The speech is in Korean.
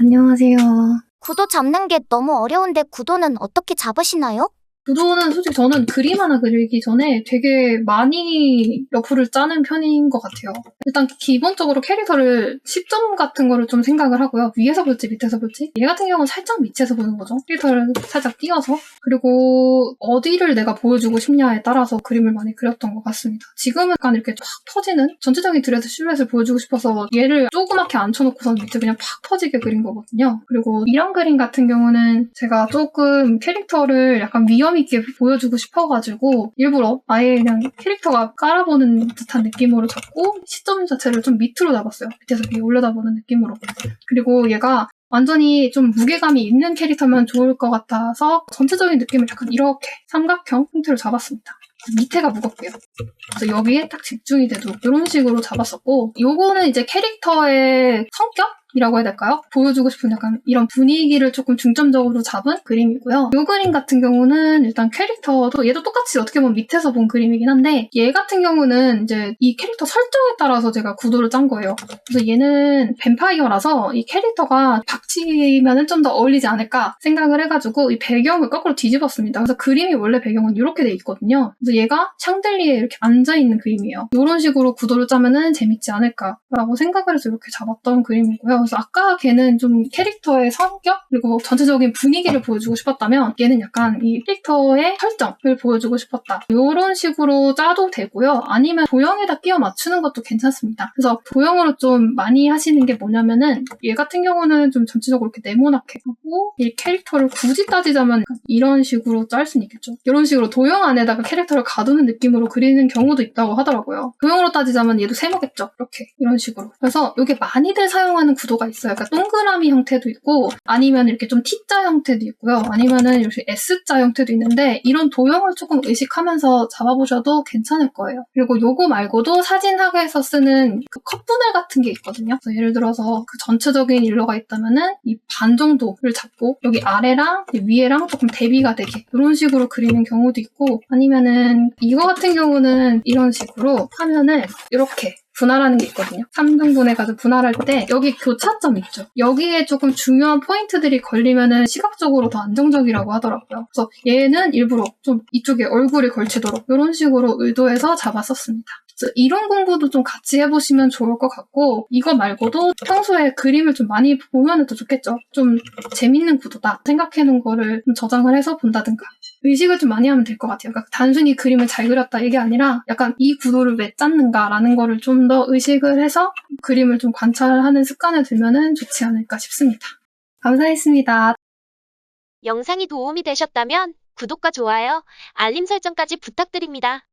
안녕하세요. 구도 잡는 게 너무 어려운데 구도는 어떻게 잡으시나요? 구도는 솔직히 저는 그림 하나 그리기 전에 되게 많이 러프를 짜는 편인 것 같아요. 일단 기본적으로 캐릭터를 10점 같은 거를 좀 생각을 하고요. 위에서 볼지 밑에서 볼지. 얘 같은 경우는 살짝 밑에서 보는 거죠. 캐릭터를 살짝 띄워서. 그리고 어디를 내가 보여주고 싶냐에 따라서 그림을 많이 그렸던 것 같습니다. 지금은 약간 이렇게 팍 퍼지는 전체적인 드레스 실루엣을 보여주고 싶어서 얘를 조그맣게 앉혀놓고선 밑에 그냥 팍 퍼지게 그린 거거든요. 그리고 이런 그림 같은 경우는 제가 조금 캐릭터를 약간 위험 있게 보여주고 싶어가지고 일부러 아예 그냥 캐릭터가 깔아보는 듯한 느낌으로 잡고 시점 자체를 좀 밑으로 잡았어요. 밑에서 위에 올려다보는 느낌으로. 그리고 얘가 완전히 좀 무게감이 있는 캐릭터면 좋을 것 같아서 전체적인 느낌을 약간 이렇게 삼각형 형태로 잡았습니다. 밑에가 무겁고요. 그래서 여기에 딱 집중이 되도록 이런 식으로 잡았었고 요거는 이제 캐릭터의 성격? 이라고 해야 될까요? 보여주고 싶은 약간 이런 분위기를 조금 중점적으로 잡은 그림이고요. 이 그림 같은 경우는 일단 캐릭터도 얘도 똑같이 어떻게 보면 밑에서 본 그림이긴 한데 얘 같은 경우는 이제 이 캐릭터 설정에 따라서 제가 구도를 짠 거예요. 그래서 얘는 뱀파이어라서 이 캐릭터가 박치면은 좀 더 어울리지 않을까 생각을 해가지고 이 배경을 거꾸로 뒤집었습니다. 그래서 그림이 원래 배경은 이렇게 돼 있거든요. 그래서 얘가 샹들리에 이렇게 앉아있는 그림이에요. 이런 식으로 구도를 짜면은 재밌지 않을까라고 생각을 해서 이렇게 잡았던 그림이고요. 그래서 아까 걔는 좀 캐릭터의 성격 그리고 전체적인 분위기를 보여주고 싶었다면 얘는 약간 이 캐릭터의 설정을 보여주고 싶었다. 이런 식으로 짜도 되고요. 아니면 도형에다 끼워 맞추는 것도 괜찮습니다. 그래서 도형으로 좀 많이 하시는 게 뭐냐면은 얘 같은 경우는 좀 전체적으로 이렇게 네모나게 하고 이 캐릭터를 굳이 따지자면 이런 식으로 짤 수는 있겠죠. 이런 식으로 도형 안에다가 캐릭터를 가두는 느낌으로 그리는 경우도 있다고 하더라고요. 도형으로 따지자면 얘도 세모겠죠. 이렇게 이런 식으로. 그래서 이게 많이들 사용하는 구 도가 있어요. 그러니까 동그라미 형태도 있고 아니면 이렇게 좀 T자 형태도 있고요. 아니면은 이렇게 S자 형태도 있는데 이런 도형을 조금 의식하면서 잡아보셔도 괜찮을 거예요. 그리고 요거 말고도 사진학에서 쓰는 그 컷분할 같은 게 있거든요. 예를 들어서 그 전체적인 일러가 있다면은 이 반 정도를 잡고 여기 아래랑 위에랑 조금 대비가 되게 이런 식으로 그리는 경우도 있고 아니면은 이거 같은 경우는 이런 식으로 화면을 이렇게 분할하는 게 있거든요. 3등분 해가지고 분할할 때 여기 교차점 있죠. 여기에 조금 중요한 포인트들이 걸리면은 시각적으로 더 안정적이라고 하더라고요. 그래서 얘는 일부러 좀 이쪽에 얼굴이 걸치도록 이런 식으로 의도해서 잡았었습니다. 이런 공부도 좀 같이 해보시면 좋을 것 같고 이거 말고도 평소에 그림을 좀 많이 보면 더 좋겠죠. 좀 재밌는 구도다 생각해놓은 거를 좀 저장을 해서 본다든가 의식을 좀 많이 하면 될 것 같아요. 그러니까 단순히 그림을 잘 그렸다 이게 아니라 약간 이 구도를 왜 짰는가라는 거를 좀 더 의식을 해서 그림을 좀 관찰하는 습관을 들면은 좋지 않을까 싶습니다. 감사했습니다. 영상이 도움이 되셨다면 구독과 좋아요, 알림 설정까지 부탁드립니다.